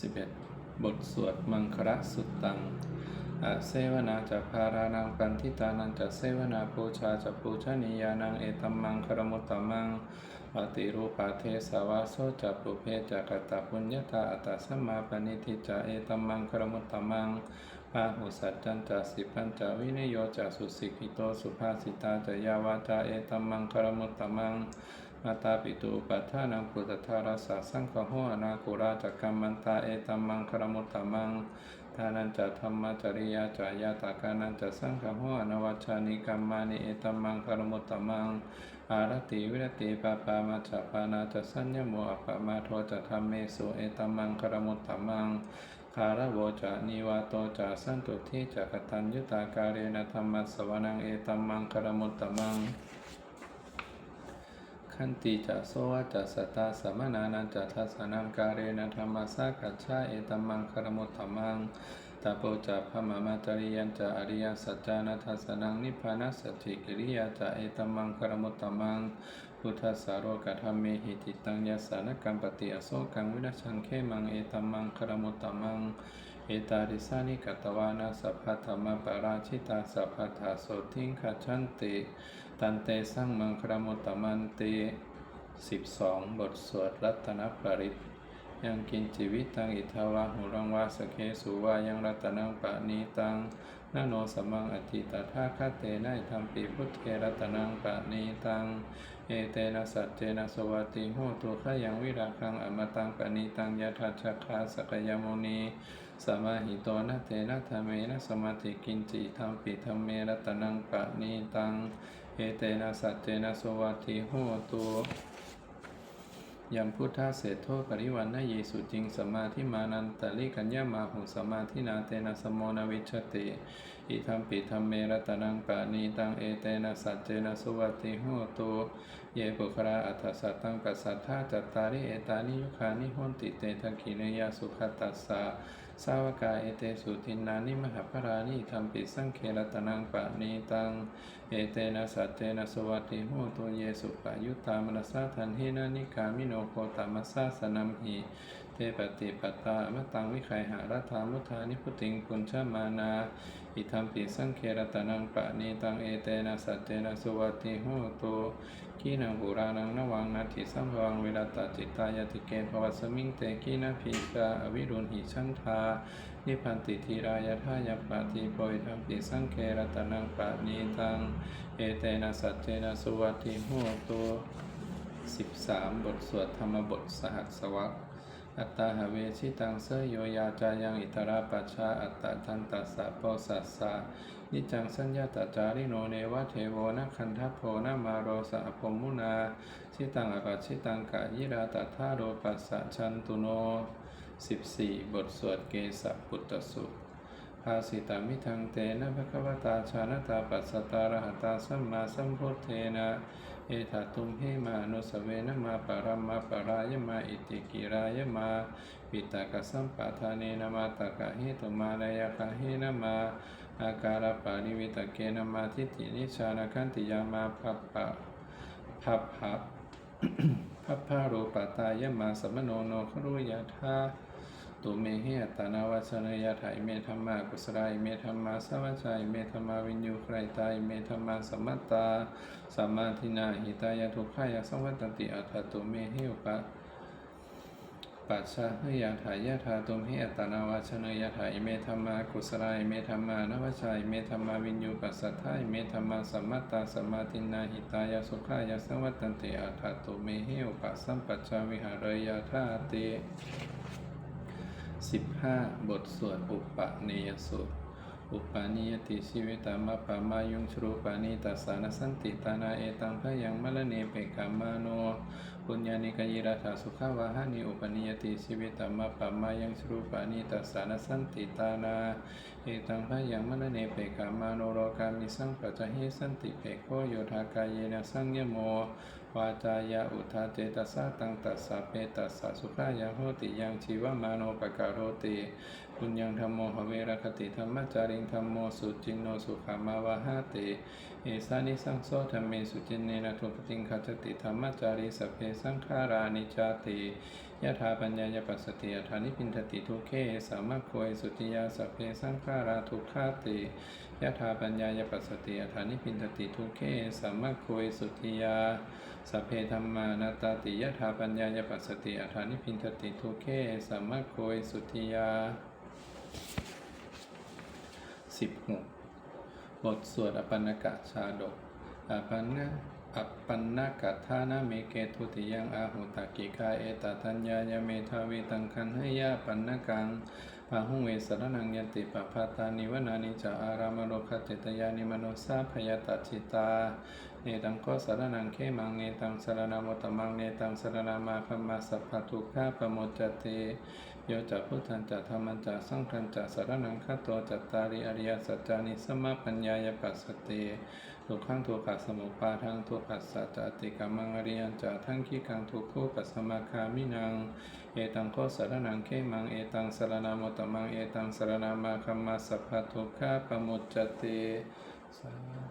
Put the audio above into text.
11 บทสวดมังคระสุตตังอเสวนาจะพารานังปันทิตานันจะเสวนาปูชาจะปูชนียานังเอตัมมังครมุตตมังปฏิรูปาเทสวาโสจะปุเพจะกตปุญญาตาอัตตสัมมาปณิทิจะเอตัมมังครมุตตมังปาหุสัจจันจะสิปัญจะวิเนโยจะสุสิกิโตสุภาสิตาจะยาวาจาเอตัมมังครมุตตมัง มาตาปิตูปัฏฐานังพุทธทาราสาสังฆโหอนาคุราจักกัมมันตาเอตัมมังคารมุตตมังทานันจะธรรมจริยาจายาตากานันจะสังฆโหอนวัชานิกัมมานิเอตัมมังคารมุตตมัง อารติวิรติปาปามาจปานาจะสัญญโมอปมาโทจะธรรมเมสุเอตัมมังคารมุตตมังคารโวจะนิวาโตจะสันตุทิจะกตัญยุตาการเรนะธรรมัสสวนังเอตัมมังคารมุตตมัง ขันติจะโสวจะสตาสมนานันจะทัสนังการเรนะธรรมสากัจฉาเอตัมมังคารมุตตมังตาโปจะพมามาจริยันจะอริยสัจจานัทสนังนิพพานัสสจิกิริยาจะเอตัมมังคารมุตตมังพุทธสารโรกธรรมเมหิติตังยสสานกัมปติอโศกังวินัชชังเขมังเอตัมมังคารมุตตมัง เอตาริสานิกตวานาสัพพธรรมปราชิตาสัพพะทาโสทิงขชันติ ตันเตสังมังครมุตตมันติสิบสองบทสวดรัตนปริต ยังกินจิวิตังอิทาวาหุรังวาสเคสุวายังรัตนังปะนีตังนาโนสมังอธิตถาคาเตนะธรรมปีพุทเทรัตนังปะนีตัง เอเตนะสัจเจนะสวัติโหตุขยังวิราคังอมตังปณีตังยะทัชคาสกยมุนีสมาหิโตนะเตนะธรรมเมนะสมาธิกินจิธรรมปิธรรมเมรัตนังปณีตัง เอเตนะสัจเจนะสวัติโหตุ ยังพุทธาเศธโทปริวันนะเยสุจริงสมมาธิมานันตลิกัญญามาหุสมมาธินาเตนะสมโมนวิชติอิธรรมปิธรรมเมรตนังปานีตังเอเตนะสัจเจนะสุวัติโหตุเยปุคราอัตสัตตังกัสสัทธาจัตตาริเอตานิยุคานิหนติเตทังกิเนยสุขตัสสะ สาวกาเอเตสุทินนานิมหาภรานิธรรมปิสังเครตนังปะนีตัง เอเตนะสัจเจนะสวัติโหตุเยสุปายุตตามนัสสะทันหินานิกามิโนโคตามัสสะสนัมหิเทปฏิปตามตังวิไคหารัฐามุทานิพุติงปุญชมานา อิทัมปิสังเครตนังปะนีตังเอเตนะสัจเจนะสวัติโหตุ กีนังบุรานังนวังนาทิสัมภวังเวลาตจิตตายติเกภวัสมิงเตกีนาพีชาอวิรุณหิชันทานิพันติทีรายทายาปาติโพยทัมปิสังเครตนังปะนีตัง เอเตนะสัจเจนะสุวัติโหตุสิบสามบทสวดธรรมบทสหัสวรรคอัตตาหเวชิตังเสยโยยาจายังอิตราปัชชาอัตตะทันตัสสะโปสัสสะ นิจังสัญญาตจาริโนเนวะเทโวนะคันทัพโพนะมาโรสะพมมุนาชิตังอปัชชิตังกะยิราตถาโรปัสสะชันตุโนสิบสี่บทสวดเกสะปุตตสุภาสิตามิทังเตนะภะคะวตาชาณตาปัสสตาระหตาสัมมาสัมพุทเทนะเอถาตุมเหมานุสเวนะมาปารัมมาปารายมาอิติกิรายมาปิตากสัมปะทาเนนะมาตากะเหตุมาลายคะเหนมา อาการปาริวิตเกนมาทิฏฐินิชานคันติยามาพัปปะพับพับพัพพาโรปตายมาสมโนโนครุยาธาตุเมเหตานาวชนยาถายเมธรรมากุสรายเมธรรมาสวัชัยเมธรรมาวินยูใครตายเมธรรมาสมัตตาสัมมาทินาหิตายทุกขายสังวัตติอัฏฐตุเมเหอุปะ ปัจฉาเฮยาถายาธาตุมเหตตานาวชนยาถายเมธรรมากุสรายเมธรรมานวชัยเมธรรมาวินยูปัสสัทธายเมธรรมาสัมมัตตาสัมมาทินาหิตายสุขายาสังวัตติอัฏฐตุเมเหอุปะสัมปัจจาวิหารยาธาติสิบห้าบทสวดอุปเนยสูตรอุปาณิยติชีวิตามะปามายุงชรูปานิตัสานสันติตานาเอตังพยังมะละเนเปกามาโน ปุญญานิกายิราธาสุขาวาหานิอุปนิยติชีวิตามะปามายังชรูปานิตัสานสันติตานาเอตังพยังมะละเนเปกามาโนโรกามิสังปัจจหิสันติเปโคโยธากายเยนะสังยโมวาจายาอุทาเจตสาตังตัสสะเปตัสสะสุขายาโหติยังชีวมาโนปการโรติ ปุญญังธรรมโมหเวรคติธรรมจาริงธรรมโมสุจินโนสุขามาวาหาติเอสานิสังโสธรรมเมสุจินเนนะทุปติงคัจติธรรมจาริสพเพสังขารานิจาติยะถาปัญญายปัสสติอัฏฐานิพินทติทุเขสามะโคยสุติยาสัพเพสังขาราทุกขาติยะถาปัญญายปัสสติอัฏฐานิพินทติทุเขสามะโคยสุติยาสัพเพธรรมานตาติยะถาปัญญายปัสสติอัฏฐานิพินทติทุเขสามะโคยสุติยา สิบหกบทสวดอปันนกะชาดกอปันนะอปันนกัฏฐานาเมเกทุติยังอาหุตกิกาเอตตัญญายเมทาวิตังคันให้ยาปันนกัง ปะหุงเวสรนังยติปะพาตานิวนานิจาอารามโรคติตยานิมโนสาพยาตจิตา เนตังโกสรนังเขมังเนตังสรณามตมังเนตังสรณามาคมาสัพพทุกขาปโมจเตโยจะพุทธันจะธรรมันจะสังฆันจะสารนังคาโตจัตตาริอริยสัจจานิสมมาปัญญายปัสสติทุกขังทุกขสมุปาทังทุกขัสสะจติกามังอริยันจะทั้งขีกังทุกขุปัสสมาคามินัง เอตังโคสารนังเขมัง เอตังสารนามตมัง เอตังสารนามาคัมมาสัพพทุกขาปมุจจติสา